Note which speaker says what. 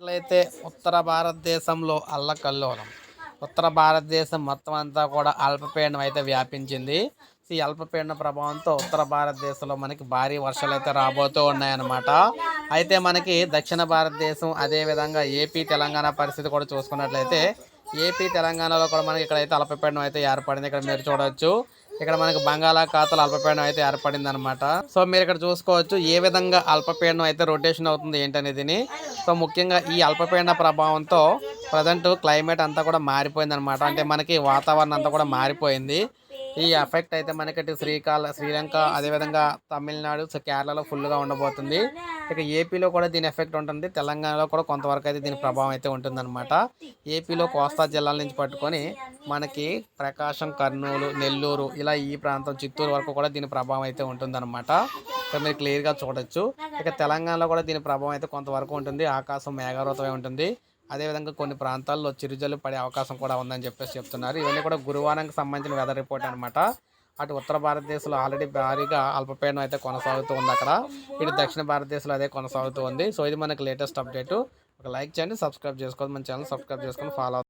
Speaker 1: అయితే ఉత్తర భారతదేశంలో అల్లకల్లోలం ఉత్తర భారతదేశం మొత్తం అంతా కూడా అల్పపీడనం అయితే వ్యాపించింది. ఈ అల్పపీడన ప్రభావంతో ఉత్తర భారతదేశంలో మనకి భారీ వర్షాలు అయితే రాబోతూ ఉన్నాయన్నమాట. అయితే మనకి దక్షిణ భారతదేశం అదే విధంగా ఏపీ తెలంగాణ పరిస్థితి కూడా చూసుకున్నట్లయితే ఏపీ తెలంగాణలో కూడా మనకి ఇక్కడైతే అల్పపీడనం అయితే ఏర్పడింది. ఇక్కడ మీరు చూడవచ్చు ఇక్కడ మనకి బంగాళాఖాతలు అల్పపీడనం అయితే ఏర్పడింది అనమాట సో మీరు ఇక్కడ చూసుకోవచ్చు ఏ విధంగా అల్పపీడనం అయితే రొటేషన్ అవుతుంది ఏంటనేది సో ముఖ్యంగా ఈ అల్పపీడన ప్రభావంతో ప్రజెంట్ క్లైమేట్ అంతా కూడా మారిపోయింది అనమాట అంటే మనకి వాతావరణం అంతా కూడా మారిపోయింది. ఈ ఎఫెక్ట్ అయితే మనకి శ్రీకాళ శ్రీలంక అదేవిధంగా తమిళనాడు సో కేరళలో ఫుల్గా ఉండబోతుంది. ఇక ఏపీలో కూడా దీని ఎఫెక్ట్ ఉంటుంది. తెలంగాణలో కూడా కొంతవరకు అయితే దీని ప్రభావం అయితే ఉంటుందన్నమాట. ఏపీలో కోస్తా జిల్లాల నుంచి పట్టుకొని మనకి ప్రకాశం కర్నూలు నెల్లూరు ఇలా ఈ ప్రాంతం చిత్తూరు వరకు కూడా దీని ప్రభావం అయితే ఉంటుందన్నమాట. ఇక్కడ మీరు క్లియర్గా చూడొచ్చు. ఇక తెలంగాణలో కూడా దీని ప్రభావం అయితే కొంతవరకు ఉంటుంది. ఆకాశం మేఘావృతమై ఉంటుంది. అదేవిధంగా కొన్ని ప్రాంతాల్లో చిరుజల్లు పడే అవకాశం కూడా ఉందని చెప్పేసి చెప్తున్నారు. ఇవన్నీ కూడా గురువారానికి సంబంధించిన వెదర్ రిపోర్ట్ అనమాట అటు ఉత్తర భారతదేశంలో ఆల్రెడీ భారీగా అల్పపీడనం అయితే కొనసాగుతూ ఉంది అక్కడ. ఇటు దక్షిణ భారతదేశంలో అదే కొనసాగుతూ ఉంది. సో ఇది మనకి లేటెస్ట్ అప్డేట్ ఒక లైక్ చేయండి సబ్స్క్రైబ్ చేసుకోండి మన ఛానల్ సబ్స్క్రైబ్ చేసుకొని ఫాలో